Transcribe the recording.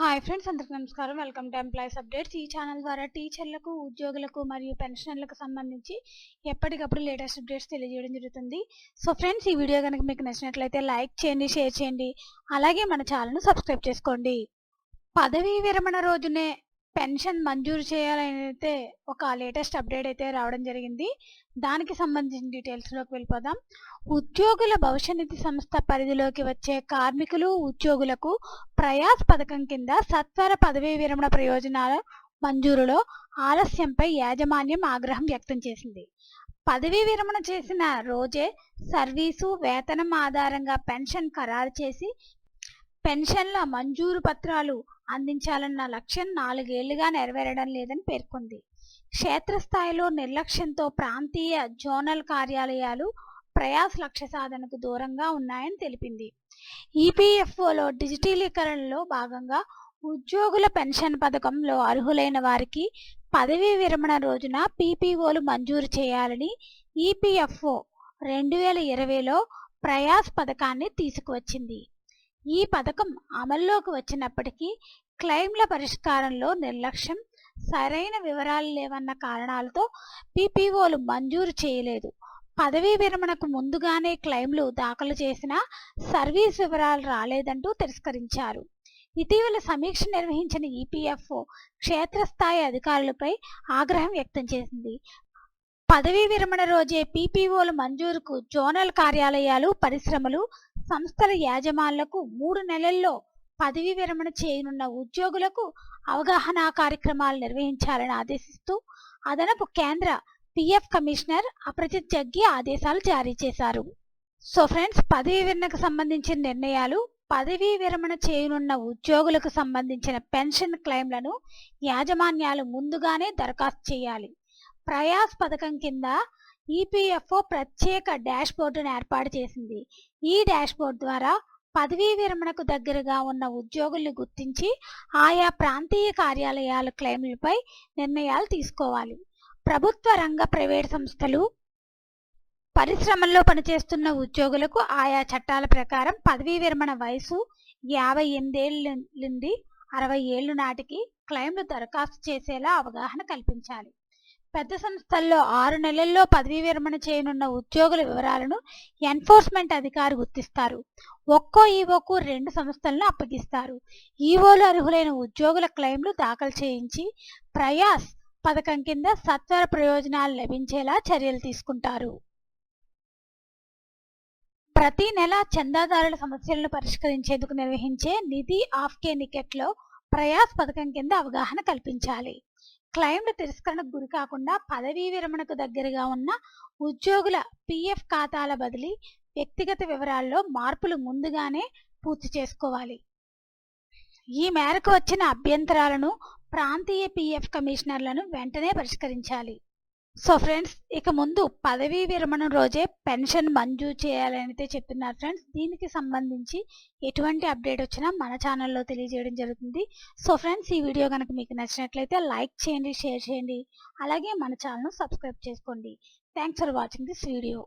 Hi friends అందరికి నమస్కారం. Welcome to employees updates ఈ ఛానల్ ద్వారా టీచర్లకు ఉద్యోగులకు మరియు పెన్షనర్లకు సంబంధించి ఎప్పటికప్పుడు లేటెస్ట్ అప్డేట్స్ తెలియజేయడం జరుగుతుంది. సో ఫ్రెండ్స్ ఈ వీడియో కనుక మీకు నచ్చినట్లయితే లైక్ చేయండి షేర్ చేయండి. అలాగే మన ఛానల్ను సబ్స్క్రైబ్ చేసుకోండి. పదవీ విరమణ రోజునే పెన్షన్ మంజూరు చేయాలని అయితే ఒక లేటెస్ట్ అప్డేట్ అయితే రావడం జరిగింది. దానికి సంబంధించిన డీటెయిల్స్లోకి వెళ్ళిపోదాం. ఉద్యోగుల భవిష్య నిధి సంస్థ పరిధిలోకి వచ్చే కార్మికులు ఉద్యోగులకు ప్రయాస్ పథకం కింద సత్వర పదవీ విరమణ ప్రయోజనాల మంజూరులో ఆలస్యంపై యాజమాన్యం ఆగ్రహం వ్యక్తం చేసింది. పదవీ విరమణ చేసిన రోజే సర్వీసు వేతనం ఆధారంగా పెన్షన్ ఖరారు చేసి పెన్షన్ల మంజూరు పత్రాలు అందించాలన్న లక్ష్యం నాలుగేళ్ళుగా నెరవేరడం లేదని పేర్కొంది. క్షేత్రస్థాయిలో నిర్లక్ష్యంతో ప్రాంతీయ జోనల్ కార్యాలయాలు ప్రయాస్ లక్ష్య సాధనకు దూరంగా ఉన్నాయని తెలిపింది. ఈపీఎఫ్ఓలో డిజిటలీకరణలో భాగంగా ఉద్యోగుల పెన్షన్ పథకంలో అర్హులైన వారికి పదవీ విరమణ రోజున పీపీఓలు మంజూరు చేయాలని ఈపీఎఫ్ఓ రెండు వేల ఇరవైలో ప్రయాస్ పథకాన్ని తీసుకువచ్చింది. ఈ పథకం అమల్లోకి వచ్చినప్పటికీ క్లెయిమ్ల పరిష్కారంలో నిర్లక్ష్యం సరైన వివరాలు లేవన్న కారణాలతో పీపీఓలు మంజూరు చేయలేదు. పదవీ విరమణకు ముందుగానే క్లెయిమ్లు దాఖలు చేసిన సర్వీస్ వివరాలు రాలేదంటూ తిరస్కరించారు. ఇటీవల సమీక్ష నిర్వహించిన ఈపీఎఫ్ఓ క్షేత్రస్థాయి అధికారులపై ఆగ్రహం వ్యక్తం చేసింది. పదవీ విరమణ రోజే పీపీఓల మంజూరుకు జోనల్ కార్యాలయాలు పరిశ్రమలు సంస్థల యాజమాన్లకు మూడు నెలల్లో పదవీ విరమణ చేయనున్న ఉద్యోగులకు అవగాహన కార్యక్రమాలు నిర్వహించాలని ఆదేశిస్తూ అదనపు కేంద్ర పిఎఫ్ కమిషనర్ అప్రజిత్ జగ్గి ఆదేశాలు జారీ చేశారు. సో ఫ్రెండ్స్ పదవీ విరమణకు సంబంధించిన నిర్ణయాలు పదవీ విరమణ చేయనున్న ఉద్యోగులకు సంబంధించిన పెన్షన్ క్లెయిమ్లను యాజమాన్యాలు ముందుగానే దరఖాస్తు చేయాలి. ప్రయాస్ పథకం కింద ఈపీఎఫ్ఓ ప్రత్యేక డాష్ బోర్డును ఏర్పాటు చేసింది. ఈ డాష్ బోర్డు ద్వారా పదవీ విరమణకు దగ్గరగా ఉన్న ఉద్యోగుల్ని గుర్తించి ఆయా ప్రాంతీయ కార్యాలయాల క్లెయిమ్లపై నిర్ణయాలు తీసుకోవాలి. ప్రభుత్వ రంగ ప్రైవేట్ సంస్థలు పరిశ్రమల్లో పనిచేస్తున్న ఉద్యోగులకు ఆయా చట్టాల ప్రకారం పదవీ విరమణ వయసు యాభై ఎనిమిదేళ్ళ నుండి అరవై ఏళ్ళు నాటికి క్లెయిమ్లు దరఖాస్తు చేసేలా అవగాహన కల్పించాలి. పెద్ద సంస్థల్లో ఆరు నెలల్లో పదవీ విరమణ చేయనున్న ఉద్యోగుల వివరాలను ఎన్ఫోర్స్మెంట్ అధికారి గుర్తిస్తారు. ఒక్కో ఈవోకు రెండు సంస్థలను అప్పగిస్తారు. ఈవోలు అర్హులైన ఉద్యోగుల క్లెయిమ్లు దాఖలు చేయించి ప్రయాస్ పథకం కింద సత్వర ప్రయోజనాలు లభించేలా చర్యలు తీసుకుంటారు. ప్రతి నెల చందాదారుల సమస్యలను పరిష్కరించేందుకు నిర్వహించే నిధి ఆఫ్కే నికెట్లో ప్రయాస్ పథకం కింద అవగాహన కల్పించాలి. క్లయింట్ తిరస్కరణకు గురి కాకుండా పదవీ విరమణకు దగ్గరగా ఉన్న ఉద్యోగుల పీఎఫ్ ఖాతాల బదిలీ వ్యక్తిగత వివరాల్లో మార్పులు ముందుగానే పూర్తి చేసుకోవాలి. ఈ మేరకు వచ్చిన అభ్యంతరాలను ప్రాంతీయ పీఎఫ్ కమిషనర్లను వెంటనే పరిష్కరించాలి. సో ఫ్రెండ్స్ ఇక ముందు పదవీ విరమణ రోజే పెన్షన్ మంజూరు చేయాలని అయితే చెప్తున్నారు ఫ్రెండ్స్. దీనికి సంబంధించి ఎటువంటి అప్డేట్ వచ్చినా మన ఛానల్లో తెలియజేయడం జరుగుతుంది. సో ఫ్రెండ్స్ ఈ వీడియో కనుక మీకు నచ్చినట్లయితే లైక్ చేయండి షేర్ చేయండి. అలాగే మన ఛానల్ను సబ్స్క్రైబ్ చేసుకోండి. Thanks for watching this video.